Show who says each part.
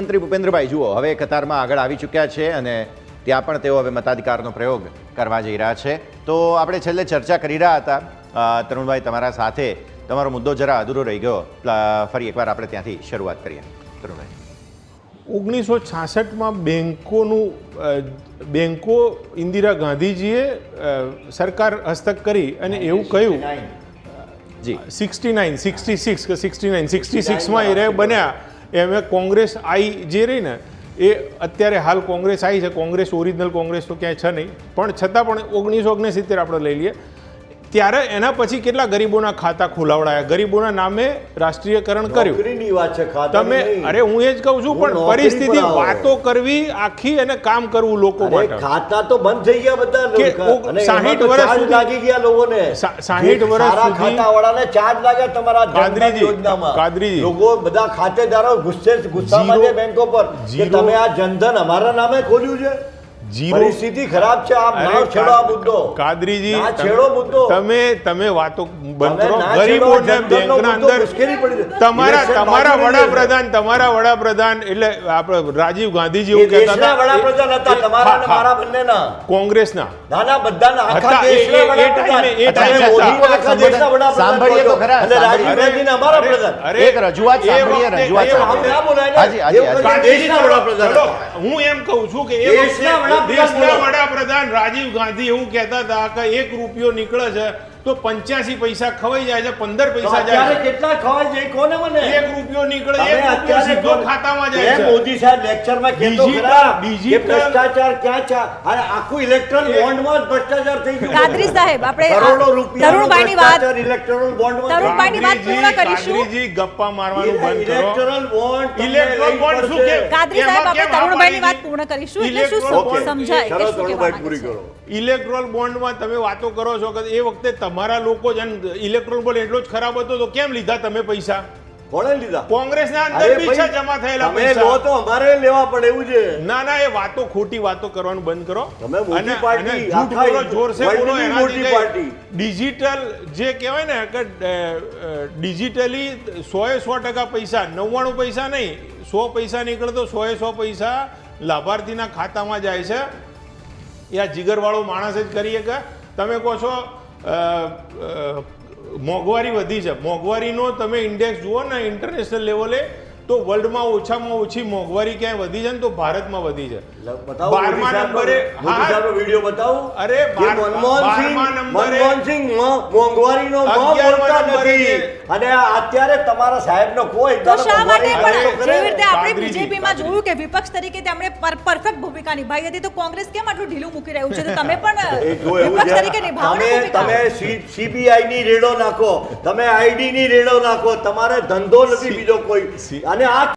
Speaker 1: મંત્રી ભૂપેન્દ્રભાઈ જુઓ હવે કતારમાં આગળ આવી ચૂક્યા છે અને ત્યાં પણ તેઓ હવે મતાધિકારનો પ્રયોગ કરવા જઈ રહ્યા છે. તો આપણે છેલ્લે ચર્ચા કરી રહ્યા હતા. તરુણભાઈ તમારા સાથે તમારો મુદ્દો જરા અધૂરો રહી ગયો. ફરી એકવાર આપણે ત્યાંથી શરૂઆત કરીએ. તરુણભાઈ.
Speaker 2: ઓગણીસો છાસઠમાં બેન્કોનું બેન્કો ઇન્દિરા ગાંધીજીએ સરકાર હસ્તક કરી અને એવું કહ્યું.
Speaker 1: જી.
Speaker 2: સિક્સટી નાઇન સિક્સટી સિક્સ કે સિક્સટી નાઇન સિક્સટી સિક્સમાં એ બન્યા. એમ કોંગ્રેસ આવી જે રહી ને, એ અત્યારે હાલ કોંગ્રેસ આવી છે. કોંગ્રેસ ઓરિજિનલ કોંગ્રેસ તો ક્યાંય છે નહીં. પણ છતાં પણ ઓગણીસો ઓગણસિત્તેર આપણે લઈ લઈએ. ત્યારે એના પછી કેટલા ગરીબોના ખાતા ખોલાવડાયા? ગરીબોના નામે રાષ્ટ્રીયકરણ કર્યું. તમે અરે હું એ જ કહું છું પણ પરિસ્થિતિ વાતો કરવી આખી અને કામ કરવું લોકો માટે.
Speaker 3: ખાતા તો બંધ થઈ ગયા બધા
Speaker 2: કે
Speaker 3: લોકો.
Speaker 2: ઓગ-
Speaker 3: અને
Speaker 2: 60
Speaker 3: એમાં તો
Speaker 2: વર્ષ સુધી-
Speaker 3: લાગી ગયા લોકોને.
Speaker 2: સાહીઠ વર્ષ
Speaker 3: ખાતાવાળાને ચાર્જ લાગ્યા તમારા
Speaker 2: કાદરીજી,
Speaker 3: યોજનામાં.
Speaker 2: કાદરીજી.
Speaker 3: લોકો બધા ખાતેદારો ગુસ્સે ગુસ્સામાં છે બેંકો પર કે તમે આ જનધન અમારા નામે ખોલ્યું છે?
Speaker 2: Zero-
Speaker 3: પરિસ્થિતિ ખરાબ છે આપ ના છેડો આ મુદ્દો.
Speaker 2: કાદરીજી
Speaker 3: ના છેડો મુદ્દો.
Speaker 2: તમે તમે વાતો બંધ કરો. ગરીબોને બેંકના અંદર
Speaker 3: મુશ્કેલી પડી છે.
Speaker 2: તમારા તમારા વડાપ્રધાન તમારા વડાપ્રધાન એટલે આપણે રાજીવ ગાંધીજી એવું કહેતા
Speaker 3: દેશના વડાપ્રધાન હતા તમારા અને
Speaker 2: હા, હા.
Speaker 3: મારા બંનેના.
Speaker 2: કોંગ્રેસના.
Speaker 3: નાના બધાના આખા દેશના
Speaker 2: એ- એ
Speaker 3: વડાપ્રધાન.
Speaker 2: એ ટાઈમે
Speaker 3: મોદી આખા દેશના વડાપ્રધાન
Speaker 1: સાંભળીએ તો ખરા,
Speaker 3: અને રાજીવ ગાંધીના અમારા પ્રધાન
Speaker 1: એક રજૂઆત સાંભળીએ, રજૂઆત સાંભળીએ.
Speaker 3: ના.
Speaker 1: હાજી, હાજી,
Speaker 3: એવું
Speaker 1: હાજી.
Speaker 3: કદી દેશના વડાપ્રધાન
Speaker 2: હું એમ કહું છું કે એ
Speaker 3: દેશના
Speaker 2: દેશના વડાપ્રધાન રાજીવ ગાંધી એવું કહેતા હતા કે એક રૂપિયો નીકળે છે તો પંચ્યાસી પૈસા ખવાઈ જાય છે પંદર પૈસા જાય છે.
Speaker 3: કેટલા ખવાય છે કોને મને?
Speaker 2: એક રૂપિયો નીકળે એક રૂપિયો સીધો ખાતામાં જાય છે.
Speaker 3: મોદી સાહેબ લેક્ચરમાં કહેતો ખરા કે ભ્રષ્ટાચાર ક્યાં છે? અને આખું ઇલેક્ટ્રોન બોન્ડમાં જ ભ્રષ્ટાચાર થઈ ગયું.
Speaker 4: કાદરી સાહેબ, આપણે
Speaker 3: કરોડો રૂપિયા
Speaker 4: તરુણભાઈની વાત-
Speaker 3: ઇલેક્ટ્રોન બોન્ડમાં
Speaker 4: તરુણ- રૂપાની વાત પૂર્ણ કરીશું.
Speaker 2: કાદરીજી ગપ્પા મારવાનું બંધ કરો.
Speaker 3: ઇલેક્ટ્રોન બોન્ડ
Speaker 2: ઇલેક્ટ્રોન બોન્ડ શું કે-
Speaker 4: કાદરી સાહેબ આપણે તરુણભાઈની વાત પૂર્ણ કરીશું એટલે શું
Speaker 2: ઇલેક્ટ્રોન
Speaker 4: સમજાય? કે શું
Speaker 3: પૂરી કરો.
Speaker 2: ઇલેક્ટ્રોલ બોન્ડમાં તમે વાતો કરો છો કે એ વખતે તમારા લોકો જ ઇલેક્ટ્રોલ બોલ એટલો જ ખરાબ હતો તો કેમ લીધા તમે પૈસા?
Speaker 3: કોણે લીધા?
Speaker 2: કોંગ્રેસના અંદર બી છે જમા થયેલા
Speaker 3: તમે લો તો અમારે લેવા પડે એવું છે.
Speaker 2: ના ના એ વાતો ખોટી વાતો કરવાનું બંધ કરો.
Speaker 3: તમે મોટી પાર્ટી, આખા
Speaker 2: બોલો જોરસે બોલો
Speaker 3: મોટી પાર્ટી.
Speaker 2: ડિજિટલ જે કહેવાય ને કે ડિજિટલી સો એ સો ટકા પૈસા નવ્વાણું પૈસા નહીં સો પૈસા નીકળે તો સો એ સો પૈસા લાભાર્થીના ખાતામાં જાય છે. એ આ જીગરવાળો માણસ જ કરીએ કે તમે કહો છો મોંઘવારી વધી છે. મોંઘવારીનો તમે ઇન્ડેક્સ જુઓ ને ઇન્ટરનેશનલ લેવલે તો વર્લ્ડમાં ઓછામાં ઓછી મોંઘવારી ક્યાંય વધી છે ને તો ભારતમાં વધી છે. બારમા નંબરે
Speaker 3: મોદી
Speaker 2: હા,
Speaker 3: સાહેબનો વીડિયો બતાવો?
Speaker 2: અરે
Speaker 3: કે
Speaker 2: બાર-
Speaker 3: મનમોહન સિંહ
Speaker 2: બારમા નંબરે-
Speaker 3: મનમોહન સિંહ મો- મોંઘવારીનો મ બોલતા નથી. અને અત્યારે તમારા સાહેબનો કોઈ
Speaker 4: તો શા માટે પણ જેવી રીતે આપણે બીજેપીમાં જોયું કે વિપક્ષ તરીકે તેમણે પરફેક્ટ ભૂમિકા નિભાવી હતી તો કોંગ્રેસ કેમ આટલું ઢીલું મૂકી રહ્યું છે? તો તમે પણ વિપક્ષ તરીકે નિભાવો ને
Speaker 3: તમે તમે સીબીઆઈ ની રેડો નાખો. તમે આઈડી ની રેડો નાખો. તમારે ધંધો નથી બીજો કોઈ. અને આ